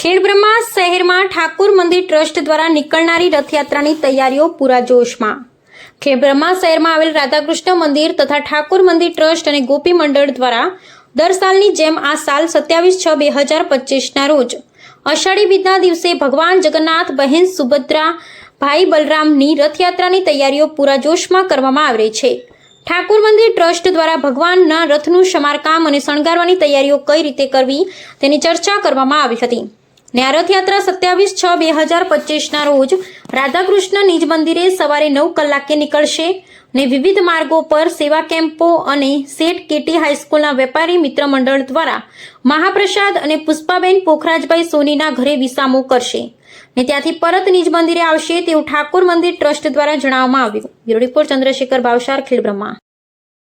ખેડબ્રહ્મા શહેરમાં ઠાકુર મંદિર ટ્રસ્ટ દ્વારા નીકળનારી રથયાત્રાની તૈયારીઓ પૂરા જોશમાં. ખેડબ્રહ્મા શહેરમાં આવેલ રાધાકૃષ્ણ મંદિર તથા ઠાકુર મંદિર ટ્રસ્ટ અને ગોપી મંડળ દ્વારા દર સાલની જેમ આ સાલ સત્યાવીસ છ બે હજાર પચીસના રોજ અષાઢી બીજના દિવસે ભગવાન જગન્નાથ, બહેન સુભદ્રા, ભાઈ બલરામની રથયાત્રાની તૈયારીઓ પૂરા જોશમાં કરવામાં આવી છે. ઠાકુર મંદિર ટ્રસ્ટ દ્વારા ભગવાનના રથનું સમારકામ અને શણગારવાની તૈયારીઓ કઈ રીતે કરવી તેની ચર્ચા કરવામાં આવી હતી. ને સત્યાવીસ છ બે હજાર પચીસના રોજ રાધાકૃષ્ણ નિજ મંદિરે સવારે નવ કલાકે નીકળશે ને વિવિધ માર્ગો પર સેવા કેમ્પો અને સેઠ કેટી હાઈસ્કૂલના વેપારી મિત્ર મંડળ દ્વારા મહાપ્રસાદ અને પુષ્પાબેન પોખરાજભાઈ સોનીના ઘરે વિસામો કરશે. ને ત્યાંથી પરત નિજ મંદિરે આવશે તેવું ઠાકોર મંદિર ટ્રસ્ટ દ્વારા જણાવવામાં આવ્યું. Bureau report Chandrashekhar Bhavsar Khedbrahma.